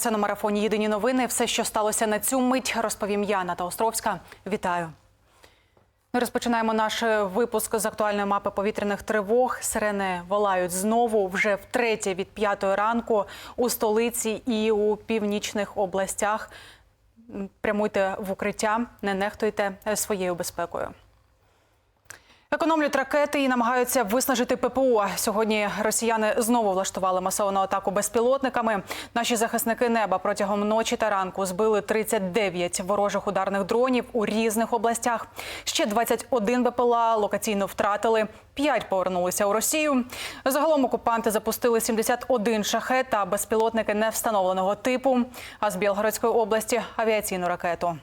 Це на марафоні Єдині новини. Все, що сталося на цю мить, розповім я, Ната Островська. Вітаю. Ми розпочинаємо наш випуск з актуальної мапи повітряних тривог. Сирени волають знову вже втретє від п'ятої ранку у столиці і у північних областях. Прямуйте в укриття, не нехтуйте своєю безпекою. Економлять ракети і намагаються виснажити ППО. Сьогодні росіяни знову влаштували масовану атаку безпілотниками. Наші захисники неба протягом ночі та ранку збили 39 ворожих ударних дронів у різних областях. Ще 21 БПЛА локаційно втратили. 5 повернулися у Росію. Загалом окупанти запустили 71 шахет та безпілотники невстановленого типу. А з Білгородської області авіаційну ракету.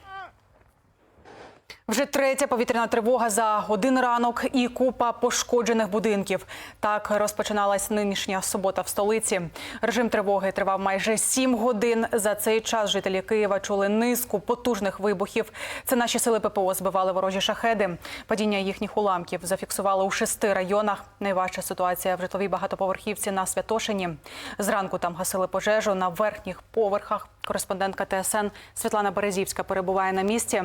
Вже третя повітряна тривога за один ранок і купа пошкоджених будинків. Так розпочиналась нинішня субота в столиці. Режим тривоги тривав майже сім годин. За цей час жителі Києва чули низку потужних вибухів. Це наші сили ППО збивали ворожі шахеди. Падіння їхніх уламків зафіксували у шести районах. Найважча ситуація в житловій багатоповерхівці на Святошині. Зранку там гасили пожежу на верхніх поверхах. Кореспондентка ТСН Світлана Березівська перебуває на місці.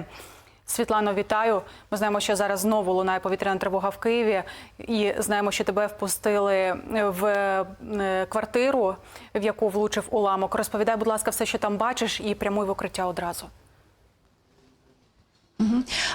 Світлано, вітаю. Ми знаємо, що зараз знову лунає повітряна тривога в Києві, і знаємо, що тебе впустили в е, квартиру, в яку влучив уламок. Розповідай, будь ласка, все, що там бачиш, і прямуй в укриття одразу.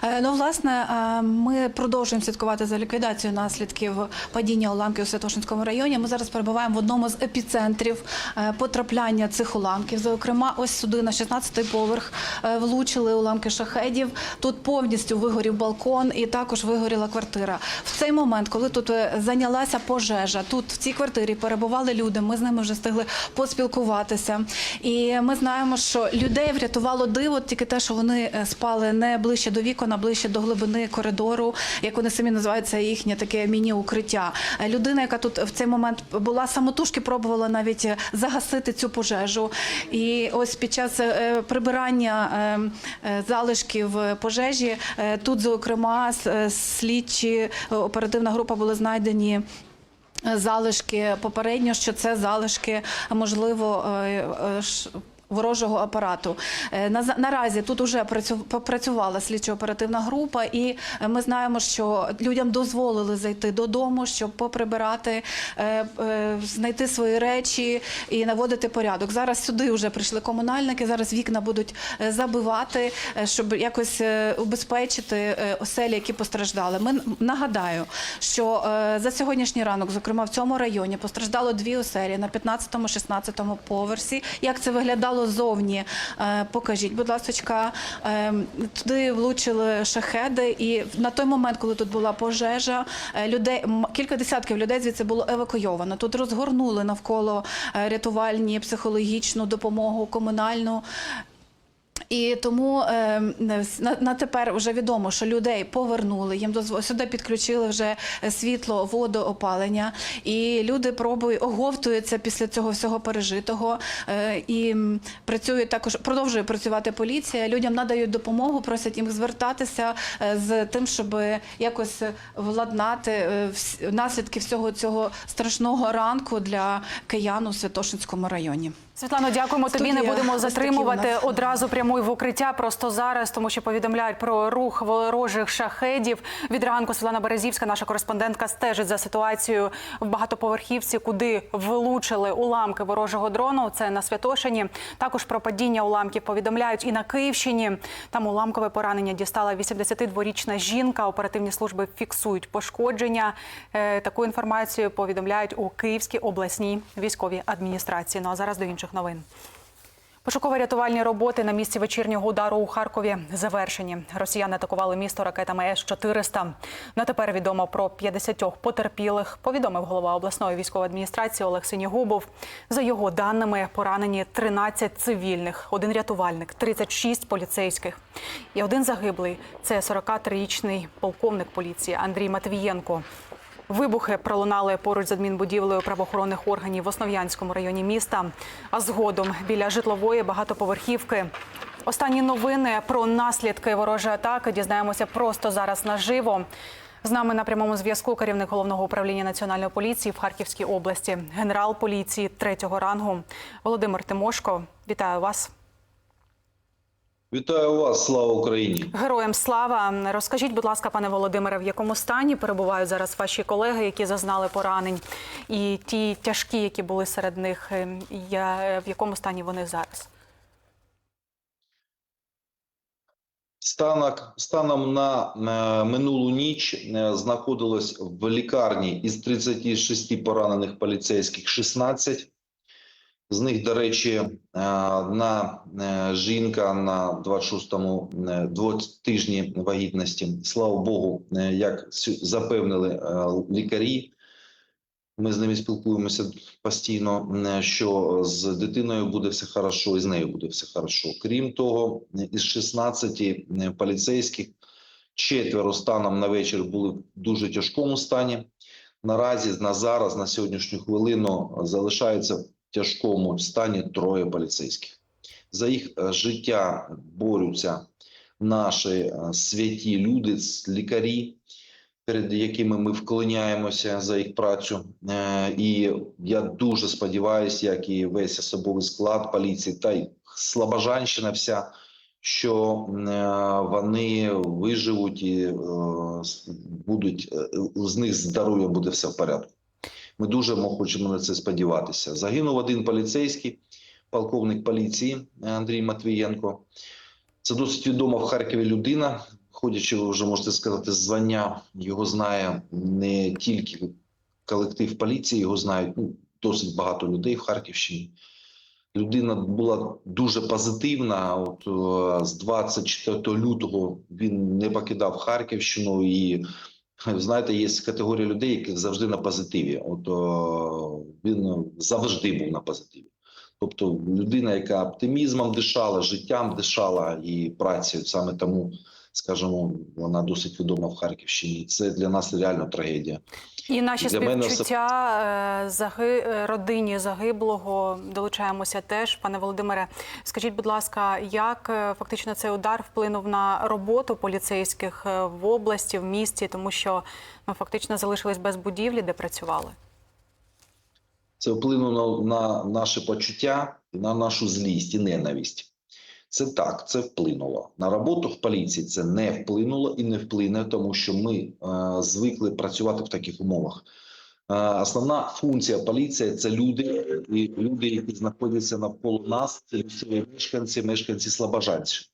Е, Ну, власне, е, ми продовжуємо слідкувати за ліквідацією наслідків падіння уламків у Святошинському районі. Ми зараз перебуваємо в одному з епіцентрів е, потрапляння цих уламків. Зокрема, ось сюди на 16-й поверх влучили уламки шахедів. Тут повністю вигорів балкон і також вигоріла квартира. В цей момент, коли тут зайнялася пожежа, тут в цій квартирі перебували люди. Ми з ними вже встигли поспілкуватися. І ми знаємо, що людей врятувало диво тільки те, що вони спали не ближче до вікон, ближче до глибини коридору, як вони самі називають, це їхнє таке міні-укриття. Е, Людина, яка тут в цей момент була самотужки, пробувала навіть е, загасити цю пожежу. І ось під час е, прибирання залишків пожежі тут, зокрема, слідчі оперативна група були знайдені. Залишки попередньо, що це залишки, можливо, ворожого апарату. Е, На, наразі тут вже працю- попрацювала слідчо-оперативна група, і е, ми знаємо, що людям дозволили зайти додому, щоб поприбирати, е, знайти свої речі і наводити порядок. Зараз сюди вже прийшли комунальники, зараз вікна будуть забивати, щоб якось убезпечити оселі, які постраждали. Ми нагадаю, що за сьогоднішній ранок, зокрема в цьому районі, постраждало дві оселі на 15-16 поверсі. Як це виглядало зовні? Е, Покажіть, будь ласка, туди влучили шахеди, і на той момент, коли тут була пожежа, е, людей кілька десятків людей звідси було евакуйовано. Тут розгорнули навколо е, рятувальні, психологічну допомогу, комунальну. І тому е, на, на тепер вже відомо, що людей повернули. Їм дозв... сюди підключили вже світло, воду, опалення. І люди пробують оговтуються після цього всього пережитого. Е, і працює також, продовжує працювати поліція. Людям надають допомогу, просять їм звертатися е, з тим, щоб якось владнати е, наслідки всього цього страшного ранку для киян у Святошинському районі. Світлано, дякуємо тобі. Не будемо затримувати у нас. Прямуй в укриття просто зараз, тому що повідомляють про рух ворожих шахедів. Від ранку Світлана Березівська, наша кореспондентка, стежить за ситуацією в багатоповерхівці, куди влучили уламки ворожого дрону. Це на Святошині. Також про падіння уламків повідомляють і на Київщині. Там уламкове поранення дістала 82-річна жінка. Оперативні служби фіксують пошкодження. Е, Таку інформацію повідомляють у Київській обласній військовій адміністрації. Ну а зараз до інших новин. Пошуково-рятувальні роботи на місці вечірнього удару у Харкові завершені. Росіяни атакували місто ракетами С-400. На тепер відомо про 50 потерпілих, повідомив голова обласної військової адміністрації Олег Синігубов. За його даними, поранені 13 цивільних, один рятувальник, 36 поліцейських. І один загиблий – це 43-річний полковник поліції Андрій Матвієнко. Вибухи пролунали поруч з адмінбудівлею правоохоронних органів в Основ'янському районі міста, а згодом біля житлової багатоповерхівки. Останні новини про наслідки ворожої атаки дізнаємося просто зараз наживо. З нами на прямому зв'язку керівник головного управління національної поліції в Харківській області, генерал поліції третього рангу Володимир Тимошко. Вітаю вас. Вітаю вас, слава Україні! Героям слава. Розкажіть, будь ласка, пане Володимире, в якому стані перебувають зараз ваші колеги, які зазнали поранень, і ті тяжкі, які були серед них, е, я- в якому стані вони зараз? Станок, станом на е, минулу ніч е, знаходилось в лікарні із 36 поранених поліцейських 16. З них, до речі, е, на е, жінка на 26-му е, двох- тижні вагітності. Слава Богу, як запевнили лікарі, ми з ними спілкуємося постійно, що з дитиною буде все хорошо, і з нею буде все хорошо. Крім того, із 16 е, поліцейських четверо станом на вечір були в дуже тяжкому стані. Наразі на зараз, на сьогоднішню хвилину, залишаються тяжкому стані троє поліцейських. За їх е, життя борються наші е, святі люди, лікарі, перед якими ми вклоняємося за їх працю. Е, І я дуже сподіваюся, як і весь особовий склад поліції, та й Слобожанщина вся, що вони виживуть і будуть з них здоров'я буде все в порядку. Ми дуже мо- хочемо на це сподіватися. Загинув один поліцейський, полковник поліції е, Андрій Матвієнко. Це досить відома в Харкові людина. Ходячи, ви вже можете сказати, звання його знає не тільки колектив поліції, його знають ну, досить багато людей в Харківщині. Людина була дуже позитивна. От е, з 24 лютого він не покидав Харківщину, і знаєте, є категорія людей, які завжди на позитиві. От о, він завжди був на позитиві. Тобто людина, яка оптимізмом дишала, життям дишала і працею. Саме тому, скажімо, вона досить відома в Харківщині. Це для нас реально трагедія. І наші Для співчуття е, заги... е, родині загиблого долучаємося теж. Пане Володимире, скажіть, будь ласка, як е, фактично цей удар вплинув на роботу поліцейських е, в області, в місті, тому що ми фактично залишились без будівлі, де працювали? Це вплинуло на наше почуття, на нашу злість і ненависть. Це так, це вплинуло. На роботу в поліції це не вплинуло і не вплине, тому що ми е, звикли працювати в таких умовах. Е, основна функція поліції це люди, і люди, які знаходяться навколо нас, це місцеві мешканці, мешканці Слобожанщини.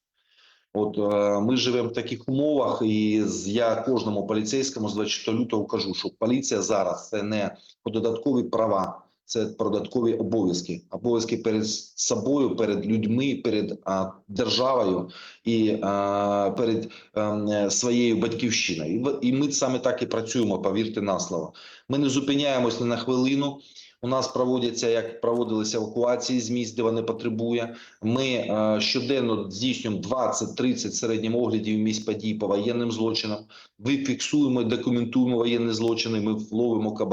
От е, ми живемо в таких умовах, і я кожному поліцейському з 24 лютого кажу, що поліція зараз це не додаткові права, це додаткові обов'язки. Обов'язки перед собою, перед людьми, перед а, державою і а, перед ем, е, своєю батьківщиною. І, і ми саме так і працюємо. Повірте на слово. Ми не зупиняємось ні на хвилину. У нас проводяться як проводилися евакуації з місць, де вони потребує. Ми е, щоденно здійснюємо 20-30 середнім оглядів місць подій по воєнним злочинам. Ми фіксуємо, документуємо воєнні злочини. Ми ловимо е,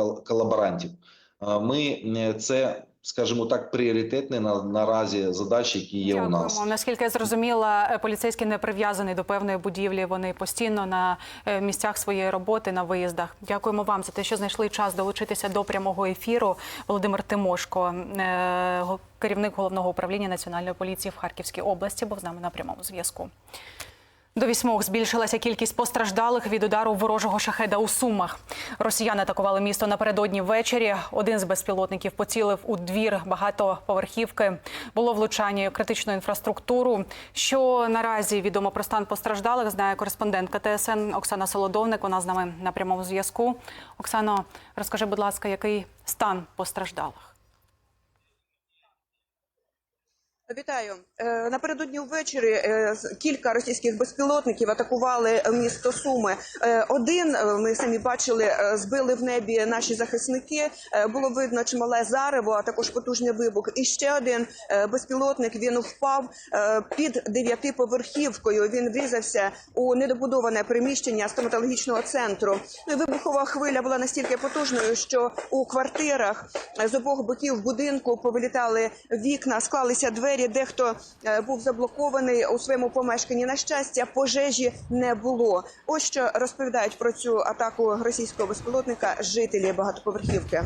кол- колаборантів. Ми е, це, скажімо так, пріоритетні на наразі задачі, які є у нас. Наскільки я зрозуміла, е, поліцейський не прив'язаний до певної будівлі. Вони постійно на е, місцях своєї роботи на виїздах. Дякуємо вам за те, що знайшли час долучитися до прямого ефіру. Володимир Тимошко, керівник головного управління національної поліції в Харківській області, був з нами на прямому зв'язку. До вісьмох збільшилася кількість постраждалих від удару ворожого шахеда у Сумах. Росіяни атакували місто напередодні ввечері. Один з безпілотників поцілив у двір багатоповерхівки. Було влучання критичну інфраструктуру. Що наразі відомо про стан постраждалих, знає кореспондентка ТСН Оксана Солодовник. Вона з нами на прямому зв'язку. Оксано, розкажи, будь ласка, який стан постраждалих? Вітаю Е, напередодні ввечері. е, Кілька російських безпілотників атакували місто Суми. Е, Один ми самі бачили, збили в небі наші захисники. Було видно чимале зарево, а також потужний вибух. І ще один безпілотник він впав під дев'ятиповерхівкою. Він врізався у недобудоване приміщення стоматологічного центру. Ну, Вибухова хвиля була настільки потужною, що у квартирах з обох боків будинку повилітали вікна, склалися двері. Двері, дехто е, був заблокований у своєму помешканні. На щастя, пожежі не було. Ось що розповідають про цю атаку російського безпілотника жителі багатоповерхівки.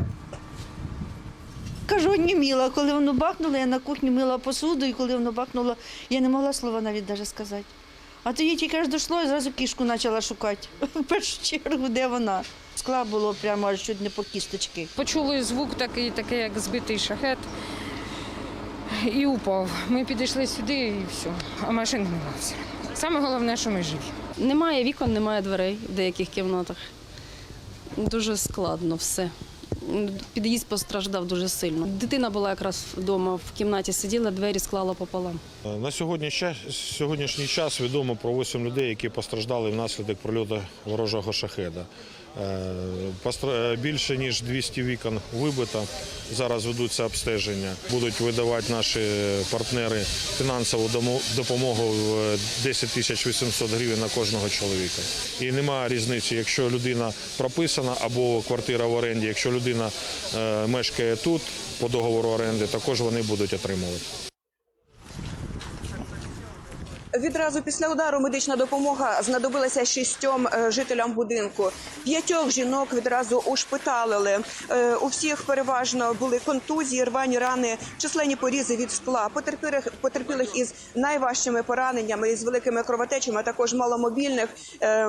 Кажу, оніміла. Коли воно бахнуло, я на кухні мила посуду, і коли воно бахнуло, я не могла слова навіть навіть сказати. А тоді тільки аж дійшло і зразу кішку почала шукати. В першу чергу, де вона. Скла було прямо аж чуть не по кісточки. Почули звук такий, такий, як збитий шахет, і упав. Ми підійшли сюди і все. А машин немає все. Саме головне, що ми живі. Немає вікон, немає дверей в деяких кімнатах. Дуже складно все. Під'їзд постраждав дуже сильно. Дитина була якраз вдома в кімнаті сиділа, двері склала пополам. На сьогодні сьогоднішній час відомо про 8 людей, які постраждали внаслідок прольоту ворожого шахеда. Е, е, Більше ніж 200 вікон вибито. Зараз ведуться обстеження. Будуть видавати наші партнери фінансову допомогу в 10 тисяч 800 гривень на кожного чоловіка. І немає різниці, якщо людина прописана або квартира в оренді, якщо людина е, мешкає тут по договору оренди, також вони будуть отримувати. Відразу після удару медична допомога знадобилася шістьом е, жителям будинку. П'ятьох жінок відразу ушпиталили. Е, У всіх переважно були контузії, рвані рани, численні порізи від скла. Потерпілих, потерпілих із найважчими пораненнями, із великими кровотечами, а також маломобільних е,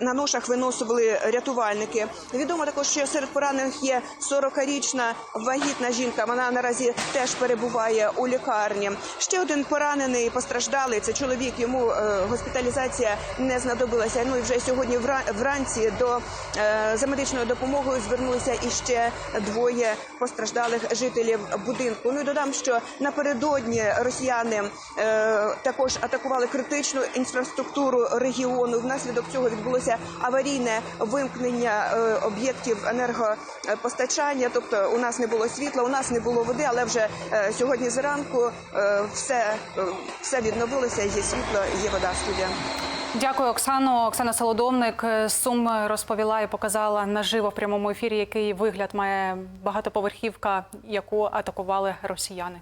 на ношах виносували рятувальники. Відомо також, що серед поранених є 40-річна вагітна жінка. Вона наразі теж перебуває у лікарні. Ще один поранений постраждалий. Це чоловік. Йому е, госпіталізація не знадобилася. Ну і вже сьогодні вранці до е, за медичною допомогою звернулися іще двоє постраждалих жителів будинку. Ну і додам, що напередодні росіяни е, також атакували критичну інфраструктуру регіону. Внаслідок цього відбулося аварійне вимкнення об'єктів енергопостачання. Тобто, у нас не було світла, у нас не було води, але вже сьогодні зранку все, все відновилося. Є світло, є вода. Студія. Дякую, Оксано. Оксана Солодовник з Сум розповіла і показала наживо в прямому ефірі, який вигляд має багатоповерхівка, яку атакували росіяни.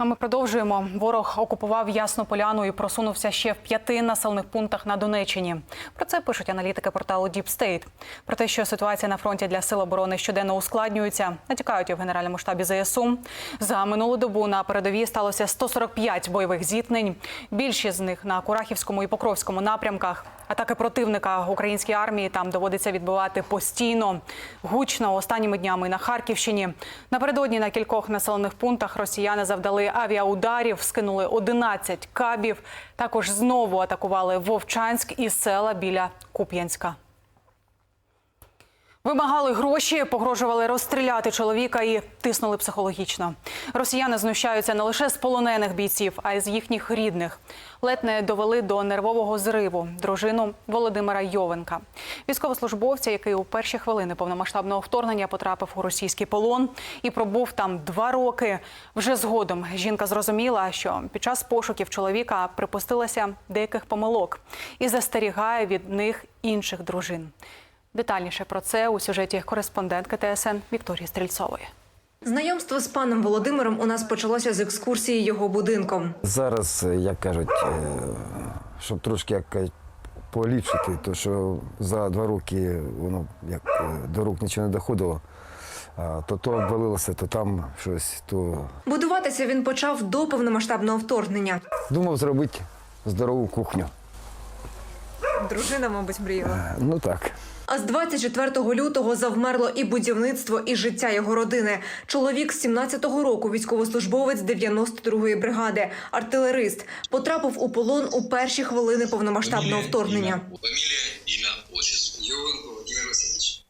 А ми продовжуємо. Ворог окупував Ясну Поляну і просунувся ще в п'яти населених пунктах на Донеччині. Про це пишуть аналітики порталу Deep State. Про те, що ситуація на фронті для сил оборони щоденно ускладнюється, натякають і в генеральному штабі ЗСУ. За минулу добу на передовій сталося 145 бойових зіткнень. Більшість з них на Курахівському і Покровському напрямках. Атаки противника українській армії там доводиться відбивати постійно. Гучно останніми днями на Харківщині. Напередодні на кількох населених пунктах росіяни завдали авіаударів, скинули 11 кабів. Також знову атакували Вовчанськ і села біля Куп'янська. Вимагали гроші, погрожували розстріляти чоловіка і тиснули психологічно. Росіяни знущаються не лише з полонених бійців, а й з їхніх рідних. Ледь не довели до нервового зриву дружину Володимира Йовенка, військовослужбовця, який у перші хвилини повномасштабного вторгнення потрапив у російський полон і пробув там два роки. Вже згодом жінка зрозуміла, що під час пошуків чоловіка припустилася деяких помилок і застерігає від них інших дружин. Детальніше про це у сюжеті кореспондентки ТСН Вікторії Стрільцової. Знайомство з паном Володимиром у нас почалося з екскурсії його будинком. Зараз, е, як кажуть, е, щоб трошки як кажуть, поліпшити, то що за два роки воно як е, до рук нічого не доходило, то то обвалилося, то там щось, то Будуватися він почав до повномасштабного вторгнення. думав зробити здорову кухню. Дружина, мабуть, мріяла. Е, Ну так. А з 24 лютого завмерло і будівництво, і життя його родини. Чоловік з 17-го року, військовослужбовець 92-ї бригади, артилерист, потрапив у полон у перші хвилини повномасштабного вторгнення. Фамілія, ім'я,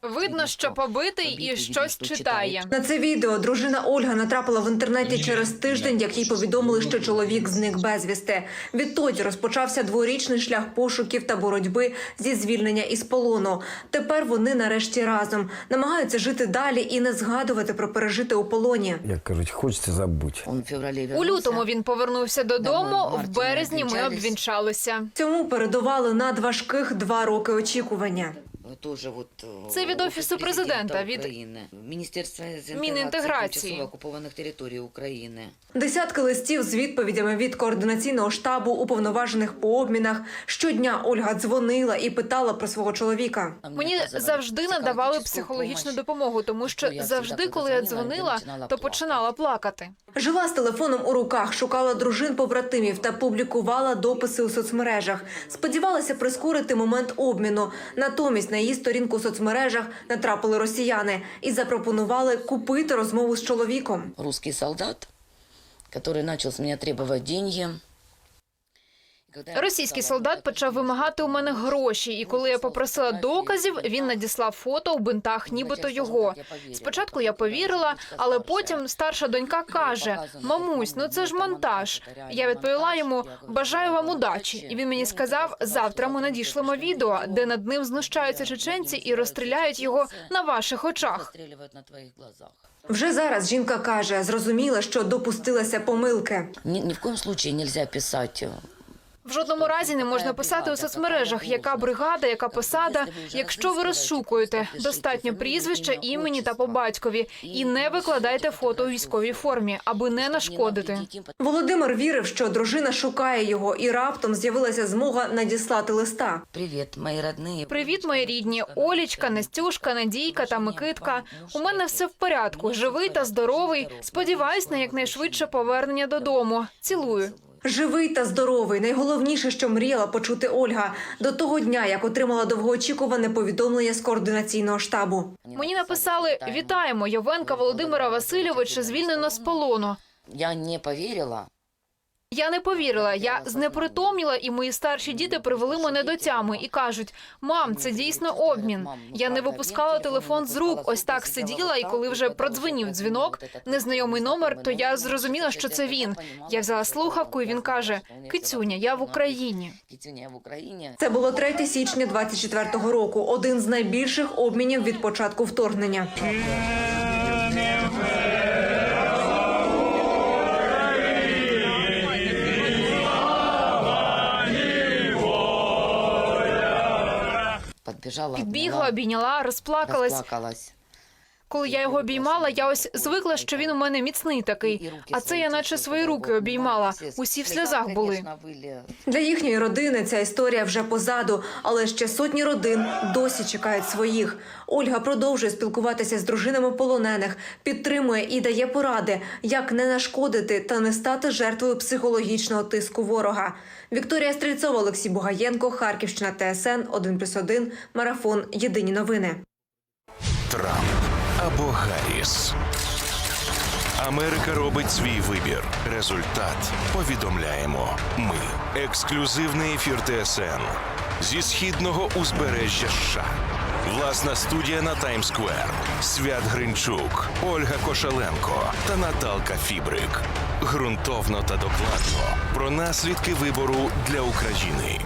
Видно, що побитий і щось читає. На це відео дружина Ольга натрапила в інтернеті через тиждень, як їй повідомили, що чоловік зник безвісти. Відтоді розпочався дворічний шлях пошуків та боротьби зі звільнення із полону. Тепер вони нарешті разом намагаються жити далі і не згадувати про пережити у полоні. Як кажуть, хочеться забути. У лютому він повернувся додому. В березні ми обвінчалися. Цьому передували надважких два роки очікування. Тоже вот, е, Це від Офісу Президента, від України. Міністерства Мінінтеграції. окупованих територій України. Десятки листів з відповідями від координаційного штабу уповноважених по обмінах. Щодня Ольга дзвонила і питала про свого чоловіка. Мені завжди надавали психологічну допомогу, тому що завжди, коли я дзвонила, то починала плакати. Жила з телефоном у руках, шукала дружин побратимів та публікувала дописи у соцмережах. Сподівалася прискорити момент обміну. Натомість на її сторінку у соцмережах натрапили росіяни і запропонували купити розмову з чоловіком. Русський солдат, який почав з мене требувати деньги. Російський солдат «Ну, почав вимагати у мене гроші, і коли я попросила доказів, він надіслав фото у бинтах, нібито його. Спочатку я повірила, але потім старша донька каже: Мамусь, ну це ж монтаж. Я відповіла йому: бажаю вам удачі. І він мені сказав: завтра ми надішлемо відео, де над ним знущаються чеченці і розстріляють його на ваших очах. Вже зараз жінка каже, зрозуміла, що допустилася помилки. Ни, ни в коем случае нельзя писать э, В жодному разі не можна писати у соцмережах, яка бригада, яка посада. Якщо ви розшукуєте, достатньо прізвища, імені та по батькові, і не викладайте фото у військовій формі, аби не нашкодити. Володимир вірив, що дружина шукає його, і раптом з'явилася змога надіслати листа. Привет, мои родные. Привіт, мої рідні, Олічка, Настюшка, Надійка та Микитка. У мене все в порядку, живий та здоровий. Сподіваюсь на якнайшвидше повернення додому. Цілую. Живий та здоровий. Найголовніше, що мріяла почути Ольга до того дня, як отримала довгоочікуване повідомлення з координаційного штабу. Мені написали: вітаємо Йовенка Володимира Васильовича звільнено з полону. Я не поверила. Я не повірила. Я знепритомніла, і мої старші діти привели мене до тями і кажуть: мам, це дійсно обмін. Я не випускала телефон з рук. Ось так сиділа, і коли вже продзвонів дзвінок, незнайомий номер, то я зрозуміла, що це він. Я взяла слухавку, і він каже: Кицюня, я в Україні. Я в Україні. Це було 3 січня 24-го року. Один з найбільших обмінів від початку вторгнення. Подбежала, Підбігла, обняла, розплакалась. розплакалась. Коли я його обіймала, я ось звикла, що він у мене міцний такий. А це я наче свої руки обіймала. Усі в сльозах були. Для їхньої родини ця історія вже позаду, але ще сотні родин досі чекають своїх. Ольга продовжує спілкуватися з дружинами полонених, підтримує і дає поради, як не нашкодити та не стати жертвою психологічного тиску ворога. Вікторія Стрільцова, Олексій Бугаєнко, Харківщина, ТСН 1+,1, Марафон. Єдині новини. Трамп або Гарріс. Америка робить свій вибір. Результат повідомляємо ми. Ексклюзивний ефір ТСН зі східного узбережжя США. Власна студія на Таймсквер. Свят Гринчук, Ольга Кошеленко та Наталка Фібрик. Грунтовно та докладно про наслідки вибору для України.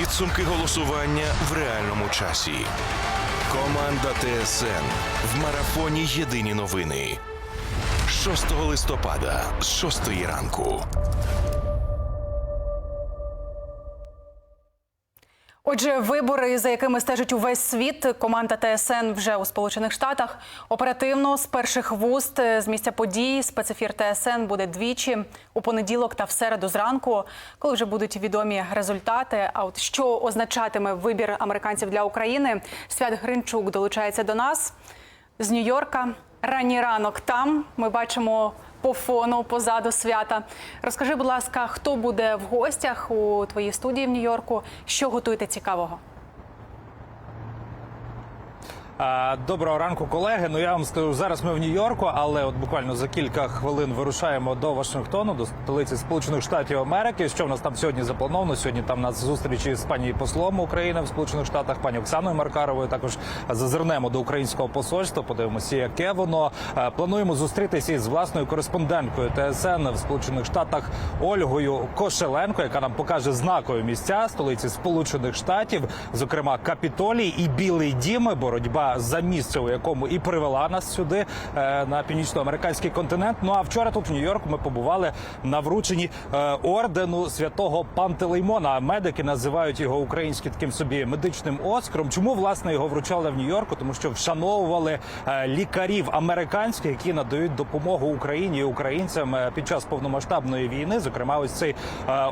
Підсумки голосування в реальному часі. Команда ТСН в марафоні Єдині новини. 6 листопада з 6 ранку. Отже, вибори, за якими стежить увесь світ, команда ТСН вже у Сполучених Штатах. Оперативно з перших вуст е, з місця подій спецефір ТСН буде двічі у понеділок та в середу зранку, коли вже будуть відомі результати. А от що означатиме вибір американців для України? Свят Гринчук долучається до нас з Нью-Йорка. Ранній ранок там ми бачимо по фону позаду свята. Розкажи, будь ласка, хто буде в гостях у твоїй студії в Нью-Йорку? Що готуєте цікавого? Доброго ранку, колеги. Ну я вам скажу, зараз ми в Нью-Йорку, але от буквально за кілька хвилин вирушаємо до Вашингтону, до столиці Сполучених Штатів Америки. Що в нас там сьогодні заплановано? Сьогодні там нас зустрічі з пані послом України в Сполучених Штатах, пані Оксаною Маркаровою. Також зазирнемо до українського посольства. Подивимося, яке воно плануємо зустрітися із власною кореспонденткою ТСН в Сполучених Штатах Ольгою Кошеленко, яка нам покаже знакові місця столиці Сполучених Штатів, зокрема Капітолій і Білий Дім, боротьба за місце, у якому і привела нас сюди е, на північноамериканський континент. Ну а вчора тут в Нью-Йорку ми побували на врученні е, ордену святого Пантелеймона. Медики називають його українським таким собі медичним оскаром. Чому власне його вручали в Нью-Йорку? Тому що вшановували е, лікарів американських, які надають допомогу Україні і українцям під час повномасштабної війни. Зокрема, ось цей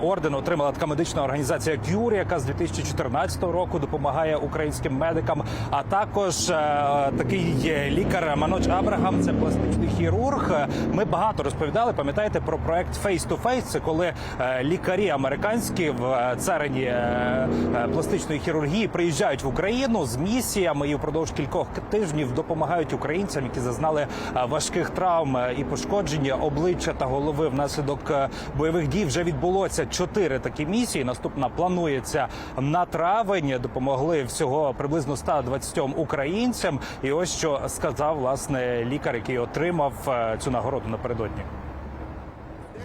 орден отримала така медична організація Кюрі, яка з 2014 року допомагає українським медикам. А також е, такий лікар Маноч Абрагам, це пластичний хірург. Ми багато розповідали. Пам'ятаєте про проект Face to Face? Це коли е, лікарі американські в е, царині пластичної хірургії приїжджають в Україну з місіями і впродовж кількох тижнів допомагають українцям, які зазнали важких травм і пошкодження обличчя та голови внаслідок бойових дій. Вже відбулося чотири такі місії. Наступна планується на травень. Допомогли всього приблизно 120 українцям. І ось що сказав власне лікар, який отримав е, цю нагороду напередодні.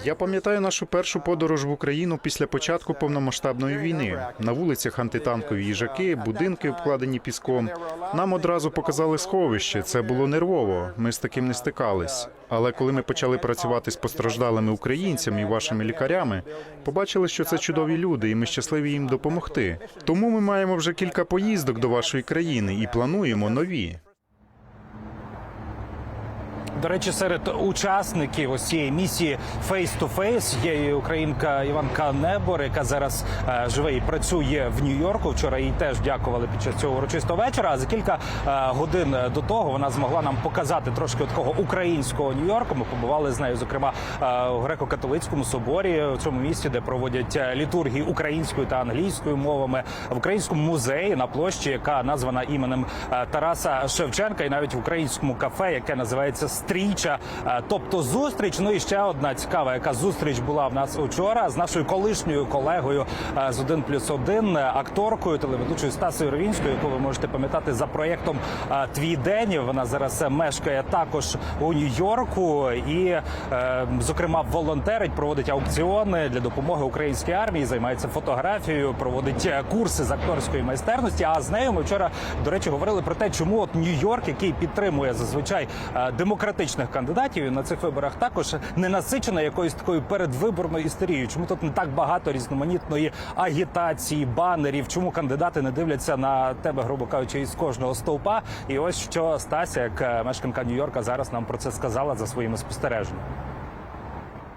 Я пам'ятаю нашу першу подорож в Україну після початку повномасштабної війни. На вулицях антитанкові їжаки, будинки обкладені піском. Нам одразу показали сховище. Це було нервово. Ми з таким не стикались. Але коли ми почали працювати з постраждалими українцями і вашими лікарями, побачили, що це чудові люди, і ми щасливі їм допомогти. Тому ми маємо вже кілька поїздок до вашої країни і плануємо нові. До речі, серед учасників ось цієї місії Face to Face є і українка Іванка Небор, яка зараз е, живе і працює в Нью-Йорку. Вчора їй теж дякували під час цього урочистого вечора. А за кілька е, годин до того вона змогла нам показати трошки такого українського Нью-Йорку. Ми побували з нею, зокрема е, у греко-католицькому соборі у цьому місті, де проводять е, літургії українською та англійською мовами в українському музеї на площі, яка названа іменем е, Тараса Шевченка, і навіть в українському кафе, яке називається Стріча. Е, Тобто зустріч. Ну і ще одна цікава, яка зустріч була в нас учора з нашою колишньою колегою е, з 1 плюс 1, акторкою, телеведучою Стасою Ровінською, яку ви можете пам'ятати за проєктом е, Твій день. Вона зараз е, мешкає також у Нью-Йорку і, е, зокрема, волонтерить, проводить аукціони для допомоги українській армії, займається фотографією, проводить е, курси з акторської майстерності. А з нею ми вчора, до речі, говорили про те, чому от Нью-Йорк, який підтримує зазвичай е, демократичних кандидатів, на цих виборах також не насичена якоюсь такою передвиборною істерією. Чому тут не так багато різноманітної агітації, банерів? Чому кандидати не дивляться на тебе, грубо кажучи, із кожного стовпа? І ось що Стася, як е, мешканка Нью-Йорка, зараз нам про це сказала за своїми спостереженнями.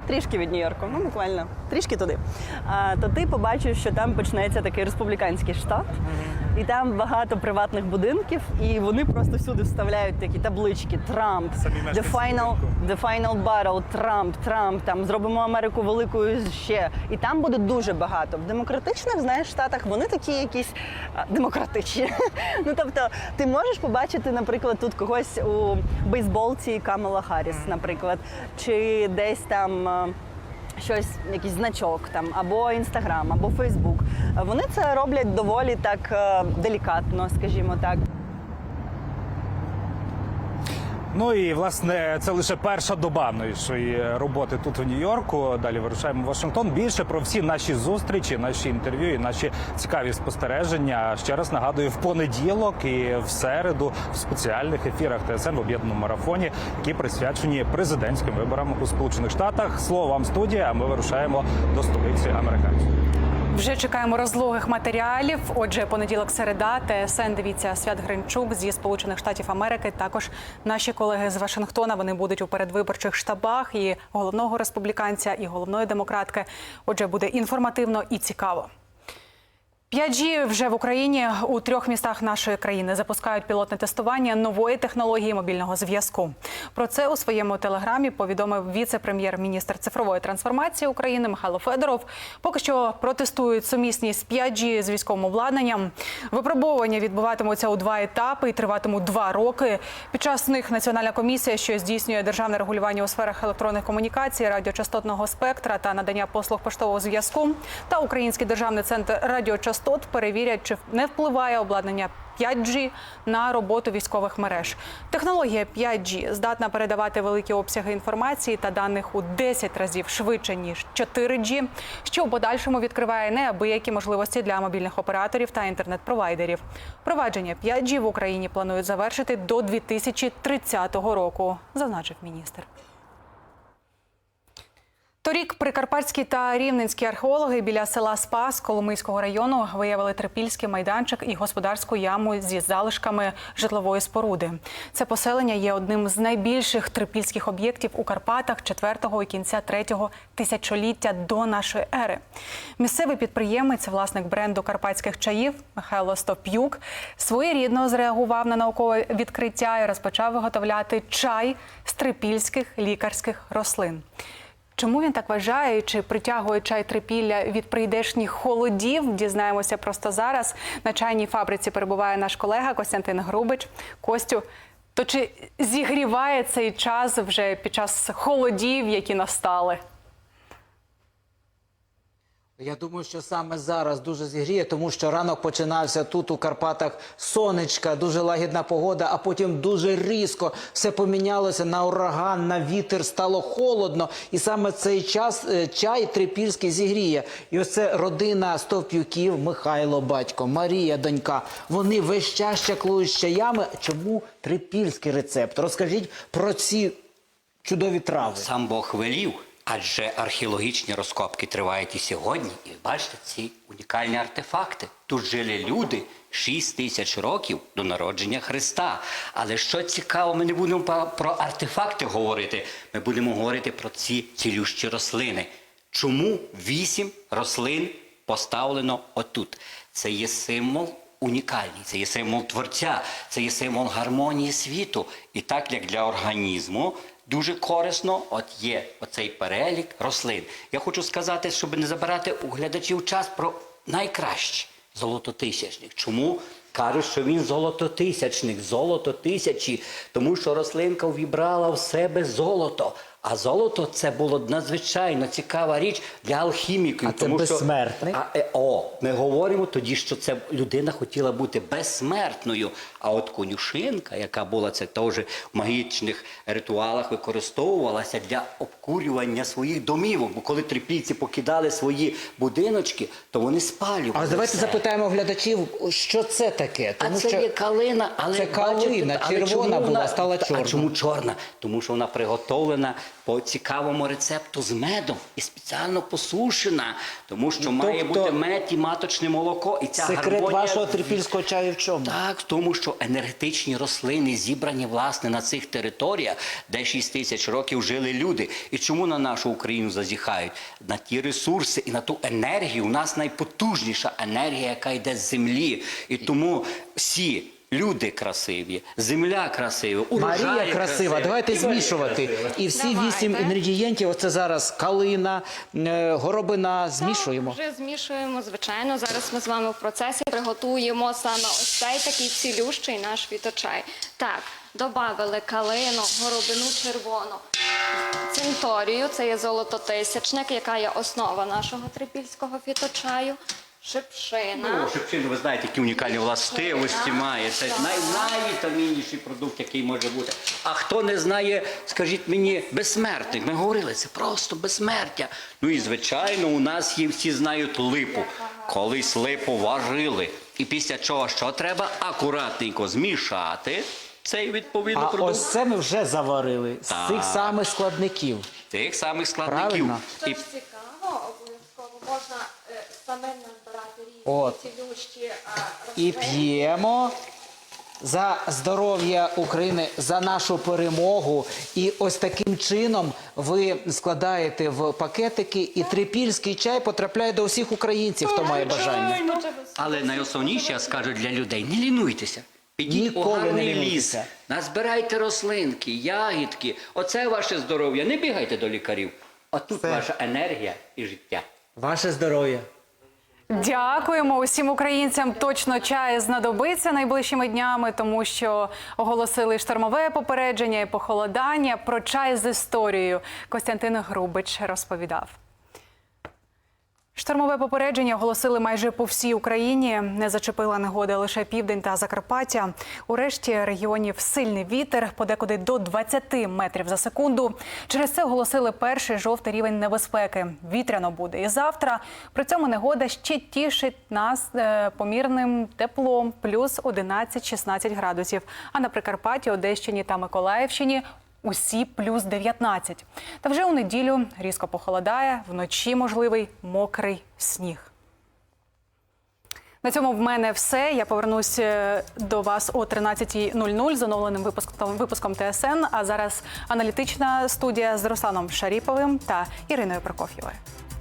Трішки від Нью-Йорку, ну буквально трішки туди. А, то ти побачиш, що там почнеться такий республіканський штат, і там багато приватних будинків, і вони просто всюди вставляють такі таблички Трамп, the final, the final battle, Трамп, Трамп, там зробимо Америку великою ще. І там буде дуже багато. В демократичних, знаєш, штатах вони такі якісь а, демократичні. ну тобто, ти можеш побачити, наприклад, тут когось у бейсболці Камала Харріс, наприклад, чи десь там. Щось, якийсь значок там, або інстаграм, або Фейсбук. Вони це роблять доволі так е, делікатно, скажімо так. Ну і власне це лише перша доба нашої роботи тут в Нью-Йорку. Далі вирушаємо в Вашингтон. Більше про всі наші зустрічі, наші інтерв'ю і наші цікаві спостереження. Ще раз нагадую, в понеділок і в середу в спеціальних ефірах ТСН в об'єднаному марафоні, які присвячені президентським виборам у Сполучених Штатах. Слово вам студія. А ми вирушаємо до столиці американців. Вже чекаємо розлогих матеріалів. Отже, понеділок, середа, ТСН, дивіться, Свят Гринчук зі Сполучених Штатів Америки. Також наші колеги з Вашингтона. Вони будуть у передвиборчих штабах і головного республіканця, і головної демократки. Отже, буде інформативно і цікаво. 5G вже в Україні у трьох містах нашої країни запускають пілотне тестування нової технології мобільного зв'язку. Про це у своєму телеграмі повідомив віце-прем'єр-міністр цифрової трансформації України Михайло Федоров. Поки що протестують сумісність 5G з військовим обладнанням. Випробовування відбуватимуться у два етапи і триватимуть два роки. Під час них Національна комісія, що здійснює державне регулювання у сферах електронних комунікацій, радіочастотного спектра та надання послуг поштового зв'язку, та Український державний центр радіочастот частот перевірять, чи не впливає обладнання 5G на роботу військових мереж. Технологія 5G здатна передавати великі обсяги інформації та даних у 10 разів швидше ніж 4G, що у подальшому відкриває неабиякі можливості для мобільних операторів та інтернет-провайдерів. Провадження 5G в Україні планують завершити до 2030 року, зазначив міністр. Торік прикарпатські та рівненські археологи біля села Спас Коломийського району виявили трипільський майданчик і господарську яму зі залишками житлової споруди. Це поселення є одним з найбільших трипільських об'єктів у Карпатах 4-го і кінця 3-го тисячоліття до нашої ери. Місцевий підприємець, власник бренду карпатських чаїв Михайло Стоп'юк, своєрідно зреагував на наукове відкриття і розпочав виготовляти чай з трипільських лікарських рослин. Чому він так вважає? Чи притягує чай трипілля від прийдешніх холодів? Дізнаємося просто зараз. На чайній фабриці перебуває наш колега Костянтин Грубич. Костю, то чи зігріває цей час вже під час холодів, які настали? Я думаю, що саме зараз дуже зігріє, тому що ранок починався тут у Карпатах сонечка, дуже лагідна погода, а потім дуже різко все помінялося на ураган, на вітер, стало холодно. І саме цей час е, чай трипільський зігріє. І ось це родина стовп'юків, Михайло, батько, Марія, донька. Вони весь час чаклують чаями. Чому трипільський рецепт? Розкажіть про ці чудові трави. Сам Бог велів, адже археологічні розкопки тривають і сьогодні. І бачите ці унікальні артефакти. Тут жили люди 6 тисяч років до народження Христа. Але що цікаво, ми не будемо про- артефакти говорити, ми будемо говорити про ці цілющі рослини. Чому вісім рослин поставлено отут? Це є символ унікальний, це є символ творця, це є символ гармонії світу. І так як для організму дуже корисно, от є оцей перелік рослин. Я хочу сказати, щоб не забирати у глядачів час про найкраще золототисячник. Чому? Кажуть, що він золототисячник, золото тисячі, тому що рослинка вібрала в себе золото. А золото це було надзвичайно цікава річ для алхіміків. А це тому що- безсмертний? А, е, о, ми говоримо тоді, що це людина хотіла бути безсмертною. А от конюшинка, яка була це теж в магічних ритуалах, використовувалася для обкурювання своїх домівок. Бо коли трипільці покидали свої будиночки, то вони спалювали. Але давайте все. запитаємо глядачів, що це таке. А це є калина, але це калина, бачите, але червона чому була, вона- стала чорна. А чому чорна? Тому що вона приготовлена по цікавому рецепту з медом і спеціально посушена, тому що Ну, має тобто- бути мед і маточне молоко. І ця Секрет гармонія... вашого трипільського чаю в чому? Так, тому, що енергетичні рослини зібрані власне на цих територіях, де 6 тисяч років жили люди. І чому на нашу Україну зазіхають? На ті ресурси і на ту енергію. У нас найпотужніша енергія, яка йде з землі. І тому всі. Люди красиві, земля красива, Марія красива, давайте І змішувати. красива. І всі Давайте. вісім інгредієнтів, оце зараз калина, е, горобина, змішуємо. Вже змішуємо, звичайно. Зараз ми з вами в процесі приготуємо саме ось цей такий цілющий наш фіточай. Так, додали калину, горобину червону, цинторію, це є золототисячник, яка є основа нашого трипільського фіточаю, шипшина. Ну, шипшину, ви знаєте, які унікальні властивості має. Це най, найвітамінніший продукт, який може бути. А хто не знає, скажіть мені, безсмертник. Ми говорили, це просто безсмертя. Ну і звичайно, у нас є всі знають липу. Колись липу важили. І після чого що треба? Акуратненько змішати цей відповідно А продукт. ось це ми вже заварили з Так. цих самих складників. Тих самих складників. Правильно. І Дуже цікаво, обов'язково можна е, різні От. цілющі е, І рослини. п'ємо за здоров'я України, за нашу перемогу. І ось таким чином ви складаєте в пакетики, і трипільський чай потрапляє до всіх українців, хто має бажання. Але найосновніше я скажу для людей: не лінуйтеся. Підіть Ніколи у не гарний ліс, лінуйтеся. назбирайте рослинки, ягідки. Оце ваше здоров'я. Не бігайте до лікарів. А тут ваша енергія і життя. Ваше здоров'я. Дякуємо усім українцям. Точно чай знадобиться найближчими днями, тому що оголосили штормове попередження і похолодання. Про чай з історією Костянтин Грубич розповідав. Штормове попередження оголосили майже по всій Україні. Не зачепила негода лише південь та Закарпаття. У решті регіонів сильний вітер, подекуди до 20 метрів за секунду. Через це оголосили перший жовтий рівень небезпеки. Вітряно буде і завтра. При цьому негода ще тішить нас е, помірним теплом, плюс 11-16 градусів. А на Прикарпатті, Одещині та Миколаївщині усі плюс 19. Та вже у неділю різко похолодає, вночі можливий мокрий сніг. На цьому в мене все. Я повернусь е, до вас о 13.00 з оновленим випуском, випуском ТСН. А зараз аналітична студія з Русланом Шаріповим та Іриною Прокоф'євою.